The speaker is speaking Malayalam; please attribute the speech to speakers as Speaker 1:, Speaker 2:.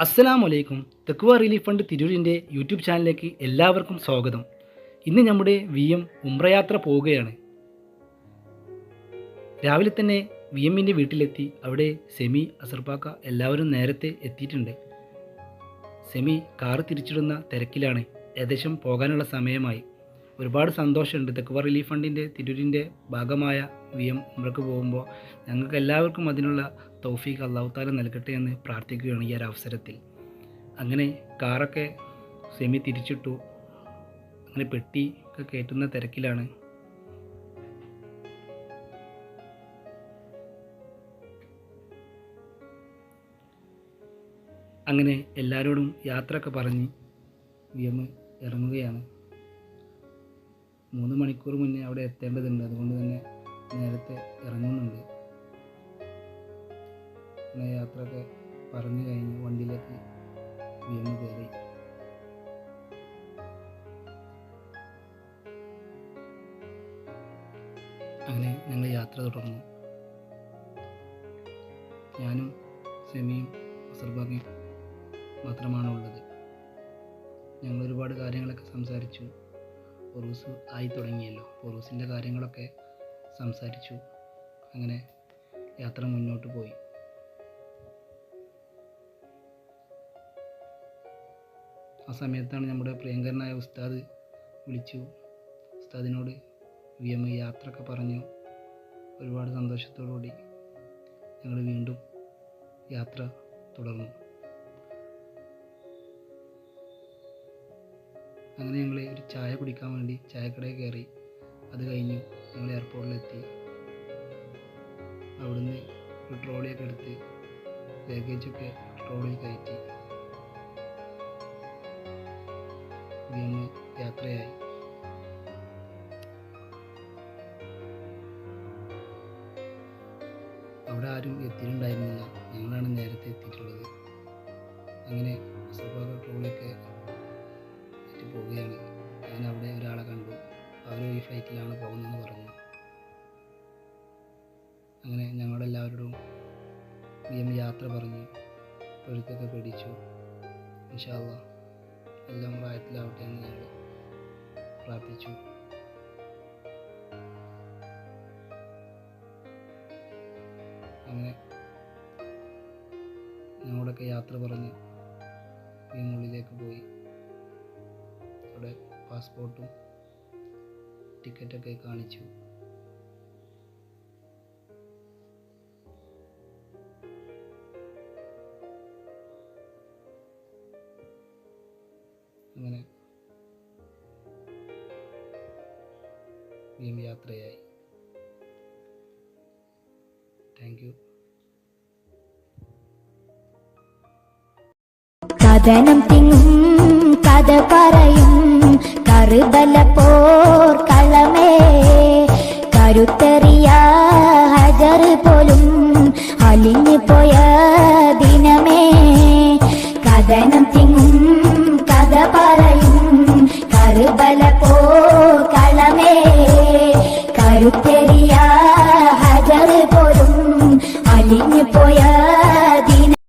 Speaker 1: അസ്സലാം വലൈക്കും തെക്കുവ റിലീഫ് ഫണ്ട് തിരൂരിന്റെ യൂട്യൂബ് ചാനലിലേക്ക് എല്ലാവർക്കും സ്വാഗതം. ഇന്ന് നമ്മുടെ വി എം ഉംറയാത്ര പോവുകയാണ്. രാവിലെ തന്നെ വി എമ്മിന്റെ വീട്ടിലെത്തി. അവിടെ സെമി അസർപാക്ക എല്ലാവരും നേരത്തെ എത്തിയിട്ടുണ്ട്. സെമി കാറ് തിരിച്ചിടുന്ന തിരക്കിലാണ്. ഏകദേശം പോകാനുള്ള സമയമായി. ഒരുപാട് സന്തോഷമുണ്ട്. തെക്കുവ റിലീഫ് ഫണ്ടിന്റെ തിരൂരിന്റെ ഭാഗമായ വി എം ഉംറക്ക് പോകുമ്പോൾ ഞങ്ങൾക്ക് എല്ലാവർക്കും അതിനുള്ള തൗഫീഖ് അള്ളാഹു താല നൽകട്ടെ എന്ന് പ്രാർത്ഥിക്കുകയാണ് ഈ ഒരു അവസരത്തിൽ. അങ്ങനെ കാറൊക്കെ സെമി തിരിച്ചിട്ടു. അങ്ങനെ പെട്ടി ഒക്കെ കയറ്റുന്ന തിരക്കിലാണ്. അങ്ങനെ എല്ലാവരോടും യാത്രയൊക്കെ പറഞ്ഞ് വി ഇറങ്ങുകയാണ്. മൂന്ന് മണിക്കൂർ മുന്നേ അവിടെ എത്തേണ്ടതുണ്ട്. അതുകൊണ്ട് തന്നെ നേരത്തെ ഇറങ്ങുന്നുണ്ട്. അങ്ങനെ യാത്രയൊക്കെ പറഞ്ഞു കഴിഞ്ഞ് വണ്ടിയിലേക്ക് വീണ് കയറി. അങ്ങനെ ഞങ്ങൾ യാത്ര തുടർന്നു. ഞാനും സെമിയും അസർബാഗിയും മാത്രമാണ് ഉള്ളത്. ഞങ്ങൾ ഒരുപാട് കാര്യങ്ങളൊക്കെ സംസാരിച്ചു. പൊറൂസ് ആയി തുടങ്ങിയല്ലോ. പൊറൂസിന്റെ കാര്യങ്ങളൊക്കെ സംസാരിച്ചു. അങ്ങനെ യാത്ര മുന്നോട്ട് പോയി. ആ സമയത്താണ് നമ്മുടെ പ്രിയങ്കരനായ ഉസ്താദ് വിളിച്ചു. ഉസ്താദിനോട് വി എം യാത്രയൊക്കെ പറഞ്ഞു. ഒരുപാട് സന്തോഷത്തോടുകൂടി ഞങ്ങൾ വീണ്ടും യാത്ര തുടർന്നു. അങ്ങനെ ഞങ്ങൾ ഒരു ചായ കുടിക്കാൻ വേണ്ടി ചായക്കടയിൽ കയറി. അത് കഴിഞ്ഞ് ഞങ്ങൾ എയർപോർട്ടിലെത്തി. അവിടുന്ന് ഒരു ട്രോളിയൊക്കെ എടുത്ത് ലഗേജൊക്കെ ട്രോളിയിൽ കയറ്റി. വീണ് യാത്രയായി. അവിടെ ആരും എത്തിയിട്ടുണ്ടായിരുന്നില്ല. ഞങ്ങളാണ് നേരത്തെ എത്തിയിട്ടുള്ളത്. അങ്ങനെ അസുഖ ട്രോളിയൊക്കെ ആയിട്ട് പോവുകയാണ്. ഞാൻ അവിടെ ഒരാളെ കണ്ടു. അവർ ഈ ഫ്ലൈറ്റിലാണ് പോകുന്നതെന്ന് പറഞ്ഞു. അങ്ങനെ ഞങ്ങളെല്ലാവരോടും വി യാത്ര പറഞ്ഞു. തൊഴുത്തൊക്കെ പിടിച്ചു. ഇൻഷാല്ല എല്ലാം പ്രായത്തിലാവട്ടെ എന്ന് ഞങ്ങൾ പ്രാർത്ഥിച്ചു അങ്ങനെ ഞങ്ങളൊക്കെ യാത്ര പറഞ്ഞ് മുകളിലേക്ക് പോയി. അവിടെ പാസ്പോർട്ടും ടിക്കറ്റൊക്കെ കാണിച്ചു. അങ്ങനെ വീം യാത്രയായി. താങ്ക് യു
Speaker 2: കഥനം തിങ്ങും കഥ പറയും കറുതല പോർ കളമേ കരുത്തറിയ